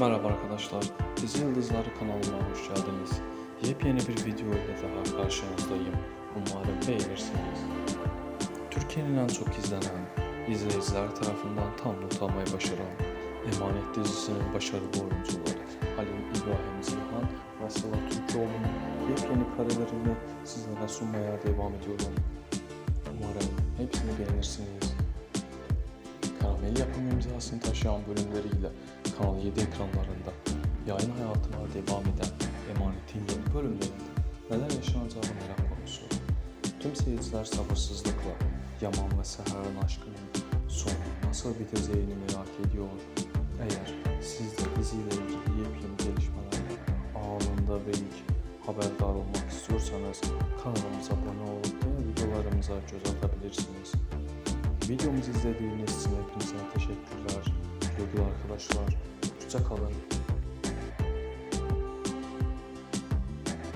Merhaba arkadaşlar, Dizi Yıldızları kanalına hoş geldiniz. Yepyeni bir video ile daha karşınızdayım. Umarım beğenirsiniz. Türkiye'nin en çok izlenen, izleyiciler tarafından tam not almayı başaran Emanet dizisinin başarılı oyuncuları Halil İbrahim Zilhan ve Sıla Türkoğlu'nun yepyeni karelerini sizlere sunmaya devam ediyorum. Umarım hepsini beğenirsiniz. Karamel yapım imzasını taşıyan bölümleriyle Kanal 7 ekranlarında yayın hayatına devam eden Emanet'in yeni bölümlerinde neler yaşanacağı merak konusu. Tüm seyirciler sabırsızlıkla Yaman ve Seher'in aşkının sonu nasıl biteceğini merak ediyor. Eğer siz de diziyle ilgili yepyeni gelişmeler anında ve ilk haberdar olmak istiyorsanız kanalımıza abone olup videolarımıza göz atabilirsiniz. Videomuzu izlediğiniz için hepinize teşekkürler. Sevgili arkadaşlar, hoşça kalın.